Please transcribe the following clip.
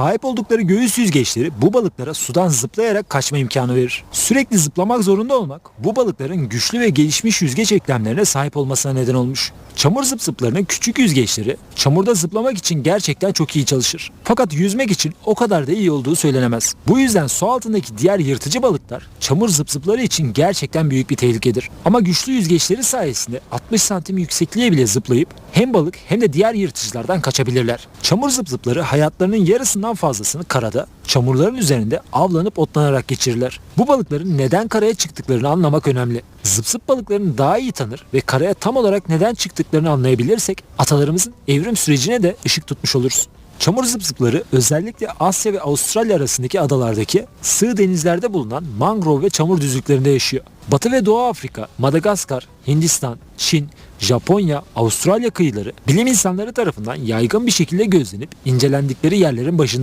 Sahip oldukları göğüs yüzgeçleri bu balıklara sudan zıplayarak kaçma imkanı verir. Sürekli zıplamak zorunda olmak bu balıkların güçlü ve gelişmiş yüzgeç eklemlerine sahip olmasına neden olmuş. Çamur zıp zıplarının küçük yüzgeçleri çamurda zıplamak için gerçekten çok iyi çalışır. Fakat yüzmek için o kadar da iyi olduğu söylenemez. Bu yüzden su altındaki diğer yırtıcı balıklar çamur zıp zıpları için gerçekten büyük bir tehlikedir. Ama güçlü yüzgeçleri sayesinde 60 santim yüksekliğe bile zıplayıp hem balık hem de diğer yırtıcılardan kaçabilirler. Çamur zıp zıpları hayatlarının yarısından fazlasını karada, çamurların üzerinde avlanıp otlanarak geçirirler. Bu balıkların neden karaya çıktıklarını anlamak önemli. Zıp zıp balıklarını daha iyi tanır ve karaya tam olarak neden çıktıklarını anlayabilirsek atalarımızın evrim sürecine de ışık tutmuş oluruz. Çamur zıp zıpları özellikle Asya ve Avustralya arasındaki adalardaki sığ denizlerde bulunan mangrove ve çamur düzlüklerinde yaşıyor. Batı ve Doğu Afrika, Madagaskar, Hindistan, Çin, Japonya, Avustralya kıyıları bilim insanları tarafından yaygın bir şekilde gözlenip incelendikleri yerlerin başında